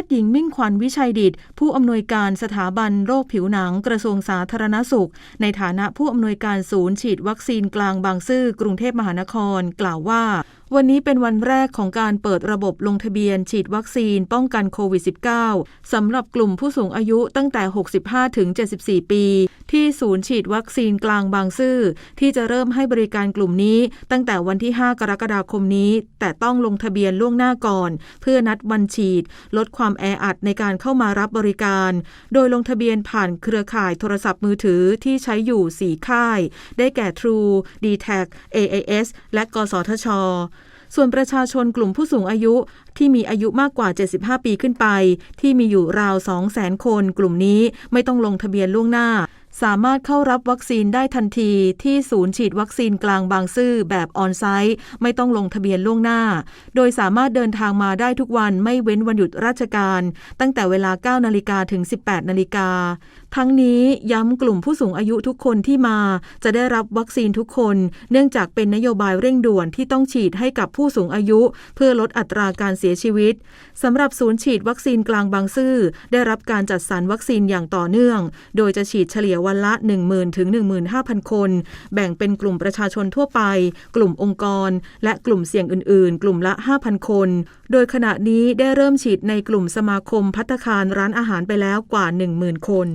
ทย์หญิงมิ่งขวัญวิชัยดิต ผู้อำนวยการสถาบันโรคผิวหนังกระทรวงสาธารณสุข ในฐานะผู้อำนวยการศูนย์ฉีดวัคซีนกลางบางซื่อกรุงเทพมหานคร กล่าวว่าวันนี้เป็นวันแรกของการเปิดระบบลงทะเบียน ฉีดวัคซีนป้องกันโควิด -19 สำหรับกลุ่มผู้สูงอายุตั้งแต่ 65 ถึง 74 ปี ที่ศูนย์ฉีดวัคซีนกลางบางซื่อ ที่จะเริ่มให้บริการกลุ่มนี้ ตั้งแต่วันที่ 5 กรกฎาคมนี้ แต่ต้องลงทะเบียนล่วงหน้าก่อน เพื่อนัดวันฉีด ลดความแออัดในการเข้ามารับบริการ โดยลงทะเบียนผ่านเครือข่ายโทรศัพท์มือถือที่ใช้อยู่ 4 ค่าย ได้แก่ True d t a c AAS และกสทช ส่วนประชาชนกลุ่มผู้สูงอายุที่มีอายุมากกว่า 75 ปีขึ้นไป ที่มีอยู่ราว200,000 คน กลุ่มนี้ไม่ต้องลงทะเบียนล่วงหน้า สามารถเข้ารับวัคซีนได้ทันทีที่ศูนย์ฉีดวัคซีนกลางบางซื่อแบบออนไซต์ไม่ต้องลงทะเบียนล่วงหน้า โดยสามารถเดินทางมาได้ทุกวันไม่เว้นวันหยุดราชการ ตั้งแต่เวลา 9 นาฬิกาถึง 18 นาฬิกา ทั้งนี้ย้ำกลุ่มผู้สูงอายุทุกคนที่มา จะได้รับวัคซีนทุกคน เนื่องจากเป็นนโยบายเร่งด่วนที่ต้องฉีดให้กับผู้สูงอายุ เพื่อลดอัตราการเสียชีวิตสำหรับศูนย์ฉีดวัคซีนกลางบางซื่อได้รับการจัดสรรวัคซีนอย่างต่อเนื่อง โดยจะฉีดเฉลี่ยวันละ 10,000ถึง15,000 คน แบ่งเป็นกลุ่มประชาชนทั่วไป กลุ่มองค์กร และกลุ่มเสี่ยงอื่น ๆ กลุ่มละ 5,000 คน โดยขณะนี้ได้เริ่มฉีดในกลุ่มสมาคมพัตตาคารร้านอาหารไปแล้วกว่า 10,000 คน